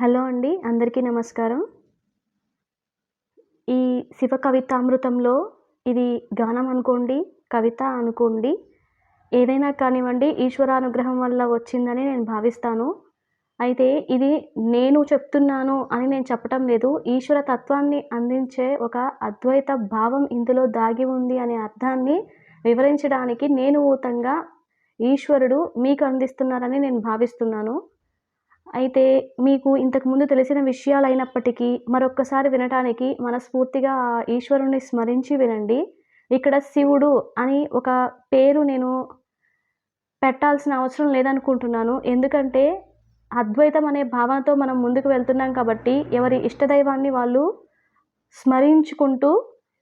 Hello అండి అందరికీ నమస్కారం. ఈ శివ కవితామృతంలో ఇది గానం అనుకోండి కవిత అనుకోండి ఏదైనా కానివ్వండి ఈశ్వరానుగ్రహం వల్ల వచ్చిందని నేను భావిస్తాను. అయితే ఇది నేను చెప్తున్నాను అని నేను చెప్పటం లేదు. ఈశ్వర తత్వాన్ని అందించే ఒక అద్వైత భావం ఇందులో దాగి ఉంది అనే అర్థాన్ని వివరించడానికి నేను ఊతంగా ఈశ్వరుడు మీకు అందిస్తున్నారని నేను భావిస్తున్నాను. అయితే మీకు ఇంతకుముందు తెలిసిన విషయాలు అయినప్పటికీ మరొక్కసారి వినటానికి మనస్ఫూర్తిగా ఆ స్మరించి వినండి. ఇక్కడ శివుడు అని ఒక పేరు నేను పెట్టాల్సిన అవసరం లేదనుకుంటున్నాను. ఎందుకంటే అద్వైతం అనే భావనతో మనం ముందుకు వెళ్తున్నాం కాబట్టి ఎవరి ఇష్టదైవాన్ని వాళ్ళు స్మరించుకుంటూ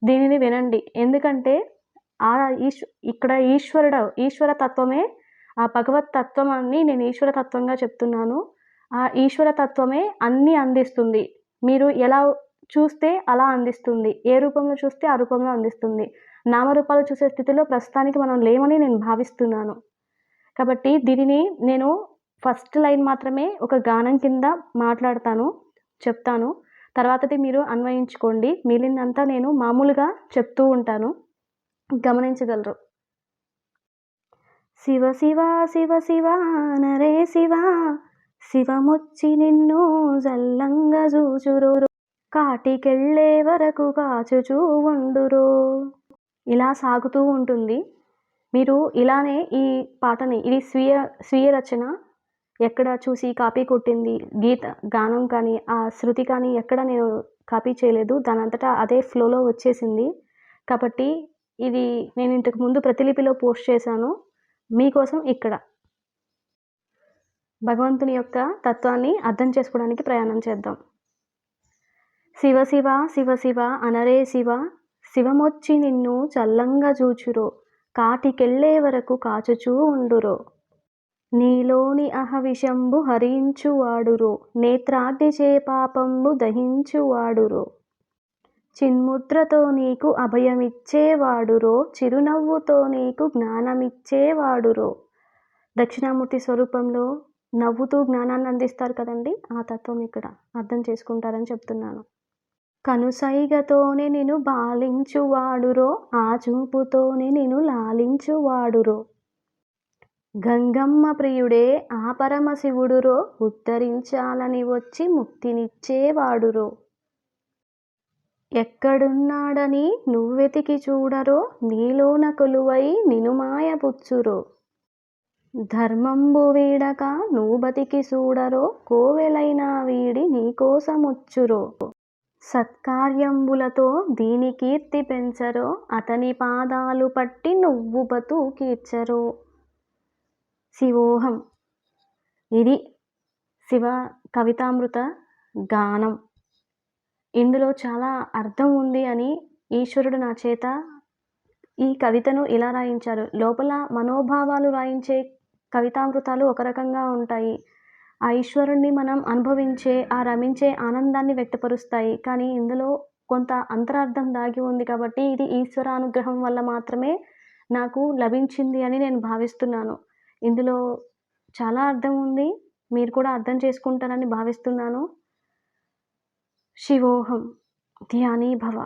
దీనిని వినండి. ఎందుకంటే ఆ ఈశ్వ ఇక్కడ ఈశ్వరుడు ఈశ్వర తత్వమే ఆ భగవత్ తత్వాన్ని నేను ఈశ్వర తత్వంగా చెప్తున్నాను. ఆ ఈశ్వర తత్వమే అన్నీ అందిస్తుంది. మీరు ఎలా చూస్తే అలా అందిస్తుంది. ఏ రూపంలో చూస్తే ఆ రూపంలో అందిస్తుంది. నామరూపాలు చూసే స్థితిలో ప్రస్తుతానికి మనం లేమని నేను భావిస్తున్నాను. కాబట్టి దీనిని నేను ఫస్ట్ లైన్ మాత్రమే ఒక గానం కింద మాట్లాడతాను చెప్తాను. తర్వాతది మీరు అన్వయించుకోండి. మిగిలిందంతా నేను మామూలుగా చెప్తూ ఉంటాను. గమనించగలరు. శివ శివ శివ శివ నరే శివ శివముచ్చి నిన్ను జల్లంగా చూచురు కాటికెళ్ళే వరకు కాచుచూ ఉండురు. ఇలా సాగుతూ ఉంటుంది. మీరు ఇలానే ఈ పాటని ఇది స్వీయ స్వీయ రచన ఎక్కడ చూసి కాపీ కొట్టింది? గీత గానం కానీ ఆ శృతి కానీ ఎక్కడ నేను కాపీ చేయలేదు. దానంతటా అదే ఫ్లోలో వచ్చేసింది. కాబట్టి ఇది నేను ఇంతకు ముందు ప్రతిలిపిలో పోస్ట్ చేశాను. మీకోసం ఇక్కడ. భగవంతుని యొక్క తత్వాన్ని అర్థం చేసుకోవడానికి ప్రయాణం చేద్దాం. శివ శివ శివ శివ అనరే శివ శివమొచ్చి నిన్ను చల్లంగా చూచురో కాటికెళ్ళే వరకు కాచుచూ ఉండురో. నీలోని అహవిషంబు హరించువాడురో నేత్రాగ్ని చే పాపంబు దహించువాడురో చిన్ముద్రతో నీకు అభయమిచ్చేవాడురో చిరునవ్వుతో నీకు జ్ఞానమిచ్చేవాడురో దక్షిణామూర్తి స్వరూపంలో నవ్వుతూ జ్ఞానాన్ని అందిస్తారు కదండి? ఆ తత్వం ఇక్కడ అర్థం చేసుకుంటారని చెప్తున్నాను. కనుసైగతోనే నేను బాలించువాడురో ఆ చూపుతోనే నేను లాలించువాడురో. గంగమ్మ ప్రియుడే ఆ పరమశివుడురో ఉద్ధరించాలని వచ్చి ముక్తినిచ్చేవాడురో. ఎక్కడున్నాడని నువ్వెతికి చూడరో నీలోన కొలువై నినుమాయ పుచ్చురో ధర్మంబు వీడక నువ్వు బతికి చూడరో కోవెలైనా వీడి నీకోసముచ్చురో సత్కార్యంబులతో దీని కీర్తి పెంచరో అతని పాదాలు పట్టి నువ్వు బతు కీర్చరో శివోహం. ఇది శివ కవితామృత గానం. ఇందులో చాలా అర్థం ఉంది అని ఈశ్వరుడు నా చేత ఈ కవితను ఇలా రాయించారు. లోపల మనోభావాలు రాయించే కవితామృతాలు ఒక రకంగా ఉంటాయి. ఆ ఈశ్వరుణ్ణి మనం అనుభవించే ఆ రమించే ఆనందాన్ని వ్యక్తపరుస్తాయి. కానీ ఇందులో కొంత అంతరార్థం దాగి ఉంది కాబట్టి ఇది ఈశ్వరానుగ్రహం వల్ల మాత్రమే నాకు లభించింది అని నేను భావిస్తున్నాను. ఇందులో చాలా అర్థం ఉంది. మీరు కూడా అర్థం చేసుకుంటారని భావిస్తున్నాను. శివోహం. ధ్యానీ భవ